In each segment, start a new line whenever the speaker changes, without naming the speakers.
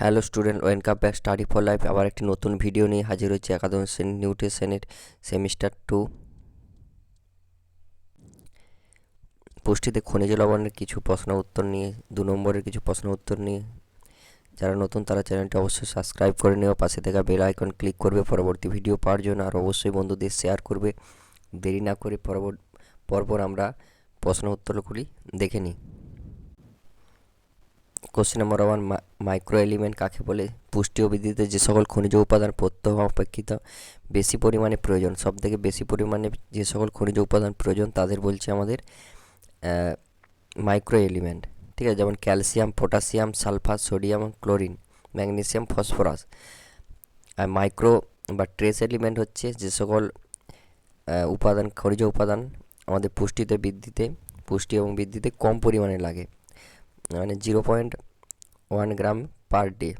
Hello student welcome back study for life আবার একটি নতুন ভিডিও নিয়ে হাজির হচ্ছে একাদশ নিউট্রিশনের সেমিস্টার টু পুষ্টিতে খনিজ লবণের কিছু প্রশ্ন উত্তর নিয়ে, দু নম্বরের কিছু প্রশ্ন উত্তর নিয়ে। যারা নতুন, তারা চ্যানেলটি অবশ্যই সাবস্ক্রাইব করে নেওয়া পাশে থাকা বেল আইকন ক্লিক করবে। পরবর্তী ভিডিও পাওয়ার জন্য আর অবশ্যই বন্ধুদের শেয়ার করবে। দেরি না করে পরবর্তী পরপর আমরা প্রশ্ন উত্তরগুলি দেখে নিই। Question number one micro element কাকে বলে? পুষ্টি বৃদ্ধিতে যে সকল খনিজ উপাদান প্রত্যহ অপেক্ষিত বেশি পরিমাণে প্রয়োজন সব থেকে বেশি পরিমাণে যে সকল খনিজ উপাদান প্রয়োজন তাদের বলছে আমাদের মাইক্রো এলিমেন্ট ঠিক আছে? যেমন calcium, potassium, sulphur, sodium, chlorine, magnesium, phosphorus. আর মাইক্রো বা ট্রেস এলিমেন্ট হচ্ছে যে সকল উপাদান, খনিজ উপাদান আমাদের পুষ্টিতে বৃদ্ধিতে, পুষ্টি এবং বৃদ্ধিতে কম পরিমাণে লাগে। মানে zero point one gram per day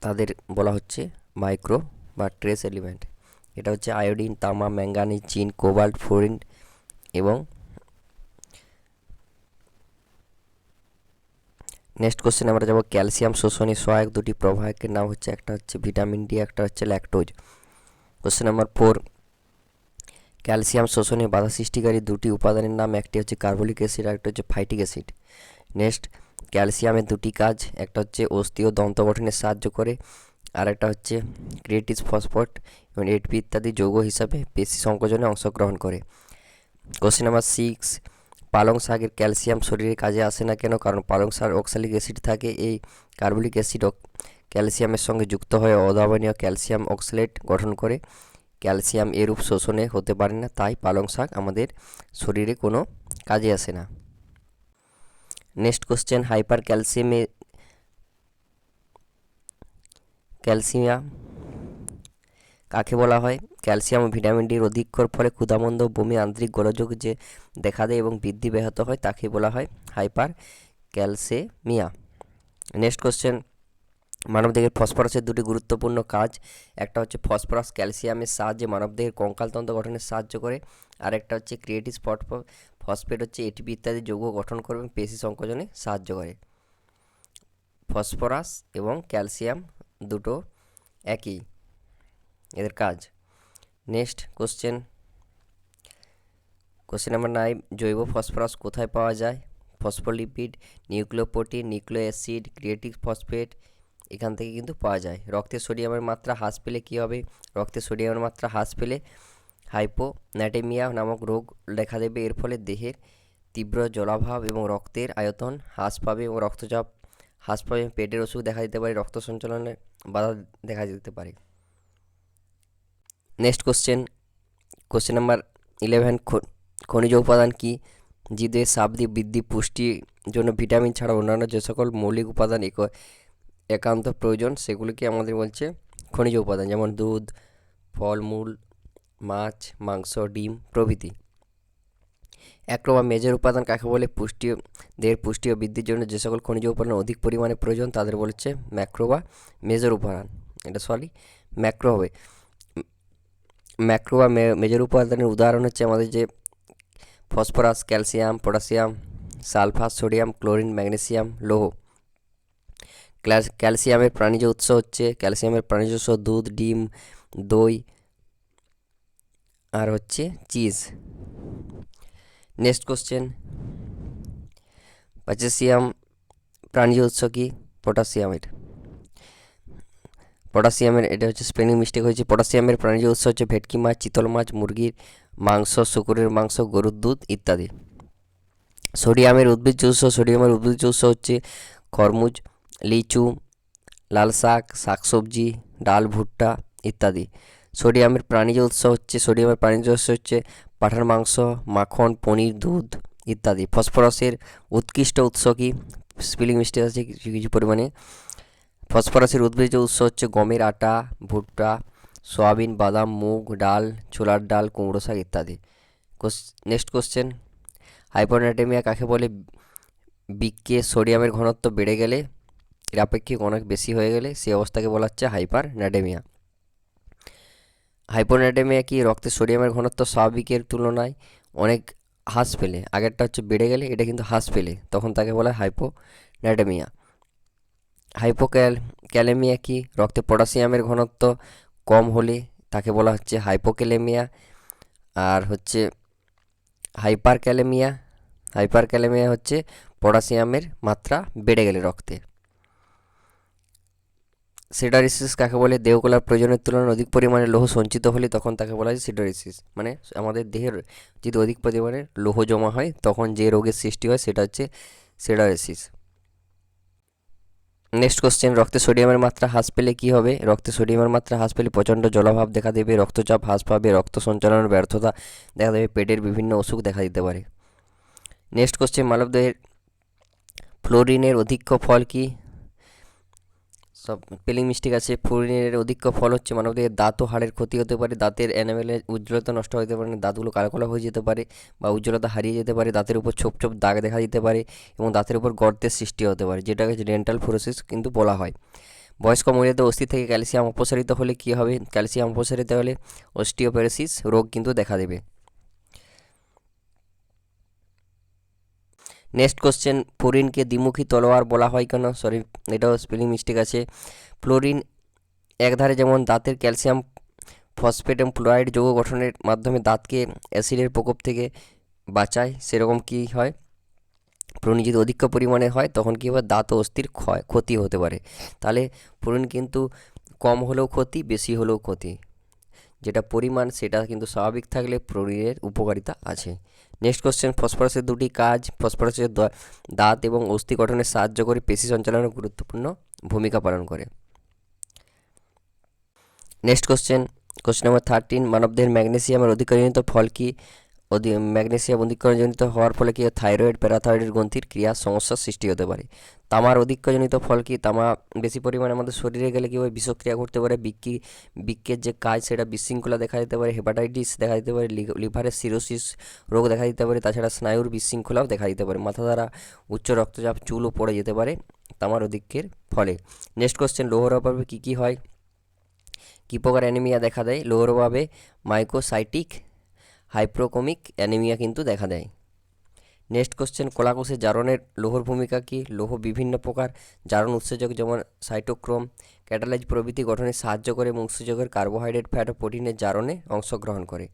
তাদের বলা হচ্ছে মাইক্রো বা ট্রেস এলিমেন্ট এটা হচ্ছে আয়োডিন তামা ম্যাঙ্গানিজ জিন কোবাল্ট ফ্লোরিন এবং নেক্সট কোশ্চেন আমরা যাব ক্যালসিয়াম শোষণে সহায়ক দুটি প্রবাহকের নাম হচ্ছে, একটা হচ্ছে ভিটামিন ডি একটা হচ্ছে lactose question number four calcium, শোষণে বাধা সৃষ্টিকারী দুটি উপাদানের নাম একটি হচ্ছে কার্বলিক অ্যাসিড আর একটা হচ্ছে ফাইটিক অ্যাসিড। নেক্সট, ক্যালসিয়ামের দুটি কাজ, একটা হচ্ছে অস্থি ও দন্ত গঠনে সাহায্য করে, আর একটা হচ্ছে ক্রিয়েটিস ফসফট এবং এটপি ইত্যাদি যৌগ হিসাবে পেশি সংকোচনে অংশগ্রহণ করে। কোশ্চেন নাম্বার সিক্স, পালং শাকের ক্যালসিয়াম শরীরে কাজে আসে না কেন? কারণ পালং শাক অক্সালিক অ্যাসিড থাকে, এই কার্বলিক অ্যাসিড ক্যালসিয়ামের সঙ্গে যুক্ত হয়ে অধাবনীয় ক্যালসিয়াম অক্সালেট গঠন করে। ক্যালসিয়াম এরূপ শোষণে হতে পারে না, তাই পালং শাক আমাদের শরীরে কোনো কাজে আসে না। নেক্সট কোশ্চেন হাইপার ক্যালসিয়ামে ক্যালসিয়াম কাকে বলা হয়? ক্যালসিয়াম ও ভিটামিন ডির অধিক্যর ফলে ক্ষুধামন্দ বমি, আন্তরিক গোলযোগ যে দেখা দেয় এবং বৃদ্ধি ব্যাহত হয় তাকে বলা হয় হাইপার ক্যালসেমিয়া নেক্সট কোশ্চেন মানবদেহের ফসফরাসের দুটি গুরুত্বপূর্ণ কাজ। একটা হচ্ছে ফসফরাস ক্যালসিয়ামের সাহায্যে মানবদেহের কঙ্কালতন্ত্র গঠনে সাহায্য করে। আর একটা হচ্ছে ক্রিয়েটিভ স্পট ফসফেট হচ্ছে এটিপি ইত্যাদি যৌগ গঠন করে এবং পেশি সংকোচনে সাহায্য করে। ফসফরাস এবং ক্যালসিয়াম দুটো একই। এদের কাজ। Next question. Question number nine, জৈব ফসফরাস কোথায় পাওয়া যায়? Phospholipid nucleoprotein nucleo acid creative phosphate এখান থেকে কিন্তু পাওয়া যায়। রক্তে সোডিয়ামের মাত্রা হ্রাস পেলে কী হবে? রক্তে সোডিয়ামের মাত্রা হ্রাস পেলে হাইপোন্যাটেমিয়া নামক রোগ দেখা দেবে। এর ফলে দেহের তীব্র জলাভাব এবং রক্তের আয়তন হ্রাস পাবে এবং রক্তচাপ হ্রাস পাবে। পেটের অসুখ দেখা দিতে পারে, রক্ত সঞ্চালনে বাধা দেখা দিতে পারে। Next question. Question number eleven খনিজ উপাদান কি? জীবদের শাব্দিক বৃদ্ধি পুষ্টির জন্য ভিটামিন ছাড়া অন্যান্য যে সকল মৌলিক উপাদান একান্ত প্রয়োজন, সেগুলিকে আমাদের বলছে খনিজ উপাদান, যেমন দুধ, ফলমূল, মাছ, মাংস, ডিম, প্রভৃতি। একরো বা মেজর উপাদান কাকে বলে? পুষ্টি দেহের পুষ্টি ও বৃদ্ধির জন্য যে সকল খনিজ উপাদান অধিক পরিমাণে প্রয়োজন, তাদের বলছে ম্যাক্রো বা মেজর উপাদান। এটা সরি, ম্যাক্রো হবে। ম্যাক্রো বা মেজর উপাদানের উদাহরণ হচ্ছে আমাদের যে phosphorus, calcium, potassium sulphur sodium, chlorine, magnesium, লৌহ। ক্যালসিয়ামের প্রাণীজ উৎস হচ্ছে, ক্যালসিয়ামের প্রাণীজ উৎস দুধ, ডিম, দই, আর হচ্ছে চিজ। নেক্সট কোশ্চেন পটাশিয়াম প্রাণীজ উৎস কি? পটাশিয়ামের পটাশিয়ামের এটা হচ্ছে স্পেলিং মিস্টেক হয়েছে। পটাশিয়ামের প্রাণীজ উৎস হচ্ছে ভেটকি মাছ, চিতল মাছ, মুরগির মাংস, শুকুরের মাংস, গরুর দুধ ইত্যাদি। সোডিয়ামের উদ্ভিজ্জ উৎস সোডিয়ামের উদ্ভিজ্জ উৎস হচ্ছে খরমুজ লিচু, লাল শাক, শাকসবজি, ডাল, ভুট্টা ইত্যাদি। সোডিয়ামের প্রাণীজ উৎস হচ্ছে, সোডিয়ামের প্রাণীজ উৎস হচ্ছে পাঁঠার মাংস, মাখন, পনির, দুধ ইত্যাদি। ফসফরাসের উৎকৃষ্ট উৎস কি? স্পিলিং মিস্টেক আছে কিছু কিছু পরিমাণে। ফসফরাসের উদ্ভিজ্জ উৎস হচ্ছে গমের আটা, ভুট্টা, সয়াবিন, বাদাম, মুগ, ডাল, ছোলার ডাল, কুমড়ো শাক ইত্যাদি। Next question. হাইপোনাইটেমিয়া কাকে বলে? বৃক্কে সোডিয়ামের ঘনত্ব বেড়ে গেলে এর আপেক্ষিক অনেক বেশি হয়ে গেলে সেই অবস্থাকে বলা হচ্ছে হাইপার নাইডেমিয়া হাইপোনাইডেমিয়া কি রক্তে সোডিয়ামের ঘনত্ব স্বাভাবিকের তুলনায় অনেক হ্রাস পেলে? আগেরটা হচ্ছে বেড়ে গেলে, এটা কিন্তু হ্রাস পেলে। তখন তাকে বলা হয় হাইপোনাইডেমিয়া হাইপোক্যাল ক্যালেমিয়া কি? রক্তে পটাশিয়ামের ঘনত্ব কম হলে তাকে বলা হচ্ছে হাইপোক্যালেমিয়া। আর হচ্ছে হাইপার ক্যালেমিয়া হাইপার ক্যালেমিয়া হচ্ছে পটাশিয়ামের মাত্রা বেড়ে গেলে রক্তে। সিডারিসিস কাকে বলে? দেহকলার প্রয়োজনের তুলনায় অধিক পরিমাণে লৌহ সঞ্চিত হলে তখন তাকে বলা হয় সিডারিসিস। মানে আমাদের দেহের যদি অধিক পরিমাণে লৌহ জমা হয়, তখন যে রোগের সৃষ্টি হয় সেটা হচ্ছে সিডারিসিস। নেক্সট কোশ্চেন, রক্তে সোডিয়ামের মাত্রা হ্রাস পেলে কী হবে? রক্তে সোডিয়ামের মাত্রা হ্রাস পেলে প্রচণ্ড জলাভাব দেখা দেবে, রক্তচাপ হ্রাস পাবে, রক্ত সঞ্চালনের ব্যর্থতা দেখা দেবে, পেটের বিভিন্ন অসুখ দেখা দিতে পারে। নেক্সট কোশ্চেন, মানবদেহের ফ্লোরিনের অধিক্য ফল কি? সব স্পেলিং মিস্টেক আছে ফ্লোরিনের অধিক্য ফল হচ্ছে, মানবদেহের দাঁত ও হাড়ের ক্ষতি হতে পারে, দাঁতের এনামেলের উজ্জ্বলতা নষ্ট হতে পারে, দাঁতগুলো কালো কালো হয়ে যেতে পারে বা উজ্জ্বলতা হারিয়ে যেতে পারে, দাঁতের উপর ছোপ ছোপ দাগ দেখা দিতে পারে এবং দাঁতের উপর গর্তের সৃষ্টি হতে পারে, যেটাকে ডেন্টাল ফ্লোরোসিস কিন্তু বলা হয়। বয়স্ক মহিলাদের অস্থি থেকে ক্যালসিয়াম অপসারিত হলে কী হবে? ক্যালসিয়াম অপসারিত হলে অস্টিওপেরোসিস রোগ কিন্তু দেখা দেবে। নেক্সট কোশ্চেন ফ্লোরিনকে দ্বিমুখী তলোয়ার বলা হয় কেন? সরি এটাও স্পেলিং মিস্টেক আছে। ফ্লোরিন একধারে যেমন দাঁতের ক্যালসিয়াম ফসফেট এবং ফ্লোরাইড যৌগ গঠনের মাধ্যমে দাঁতকে অ্যাসিডের প্রকোপ থেকে বাঁচায়, সেরকম কি হয়? ফ্লোরিন যদি অধিক পরিমাণে হয়, তখন কী হবে দাঁত ও অস্থির ক্ষয়, ক্ষতি হতে পারে। তাহলে ফ্লোরিন কিন্তু কম হলেও ক্ষতি, বেশি হলেও ক্ষতি। যেটা পরিমাণ সেটা কিন্তু স্বাভাবিক থাকলে প্রোটিনের উপকারিতা আছে। নেক্সট কোশ্চেন ফসফরাসের দুটি কাজ ফসফরাসের দাঁত এবং অস্থি গঠনে সাহায্য করে পেশি সঞ্চালনে গুরুত্বপূর্ণ ভূমিকা পালন করে। Next question question number thirteen মানবদেহের ম্যাগনেসিয়ামের অধিকারিত ফল কি? অধি ম্যাগনেসিয়াম অধিকজনিত হওয়ার ফলে কি থাইরয়েড, প্যারাথাইরয়েড গ্রন্থির ক্রিয়া সমস্যার সৃষ্টি হতে পারে? তামার অধিকজনিত ফল কি তামা বেশি পরিমাণে আমাদের শরীরে গেলে কীভাবে বিষক্রিয়া করতে পারে? বিক্রি বৃক্কের যে কাজ সেটা বিশৃঙ্খলা দেখা দিতে পারে, হেপাটাইটিস দেখা দিতে পারে লিভারের সিরোসিস রোগ দেখা দিতে পারে, তাছাড়া স্নায়ুর বিশৃঙ্খলাও দেখা দিতে পারে। মাথা দ্বারা উচ্চ রক্তচাপ চুলও পড়ে যেতে পারে তামার অধিক্যের ফলে। নেক্সট কোশ্চেন, লোহর অভাবে কী কী হয়? কী প্রকার অ্যানিমিয়া দেখা দেয়? লোহর অভাবে মাইক্রোসাইটিক হাইপ্রোকমিক অ্যানিমিয়া কিন্তু দেখা দেয়। নেক্সট কোশ্চেন কোলাকোষে জারণের লোহর ভূমিকা কি? লৌহ বিভিন্ন প্রকার জারণ উৎসেচক যেমন সাইটোক্রোম, ক্যাটালাইজ প্রভৃতি গঠনে সাহায্য করে এবং উৎসেচকের কার্বোহাইড্রেট, ফ্যাট ও প্রোটিনের জারণে অংশগ্রহণ করে।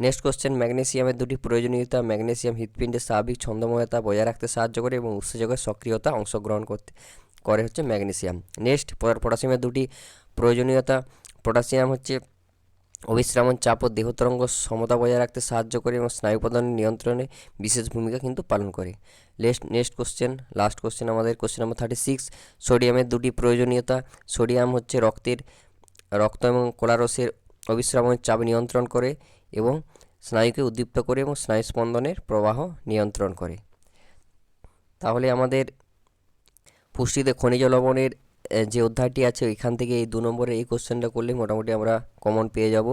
নেক্সট কোশ্চেন, ম্যাগনেসিয়ামের দুটি প্রয়োজনীয়তা, ম্যাগনেসিয়াম হৃৎপিণ্ডের স্বাভাবিক ছন্দময়তা বজায় রাখতে সাহায্য করে এবং উৎসেচকের সক্রিয়তা অংশগ্রহণ করতে, করে হচ্ছে ম্যাগনেসিয়াম। নেক্সট পটাশিয়ামের দুটি প্রয়োজনীয়তা, পটাশিয়াম হচ্ছে অবিশ্রামণ চাপ ও দেহতরঙ্গ সমতা বজায় রাখতে সাহায্য করে এবং স্নায়ু প্রদানের নিয়ন্ত্রণে বিশেষ ভূমিকা কিন্তু পালন করে। Last next question last question আমাদের কোশ্চেন নাম্বার থার্টি সিক্স সোডিয়ামের দুটি প্রয়োজনীয়তা। সোডিয়াম হচ্ছে রক্তের, রক্ত এবং কোলারসের অবিশ্রামণের চাপ নিয়ন্ত্রণ করে এবং স্নায়ুকে উদ্দীপ্ত করে এবং স্নায়ু স্পন্দনের প্রবাহ নিয়ন্ত্রণ করে। তাহলে আমাদের পুষ্টিতে খনিজ লবণের যে অধ্যায়টি আছে, ওইখান থেকে এই দু নম্বরে এই কোশ্চেনটা করলে মোটামুটি আমরা কমন পেয়ে যাব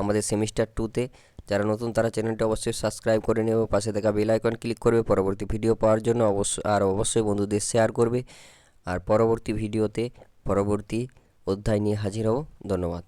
আমাদের সেমিস্টার টুতে যারা নতুন, তারা চ্যানেলটি অবশ্যই সাবস্ক্রাইব করে নেবে পাশে থাকা বেল আইকন ক্লিক করবে। পরবর্তী ভিডিও পাওয়ার জন্য অবশ্যই আর অবশ্যই বন্ধুদের শেয়ার করবে। আর পরবর্তী ভিডিওতে পরবর্তী অধ্যায় নিয়ে হাজির হব। ধন্যবাদ।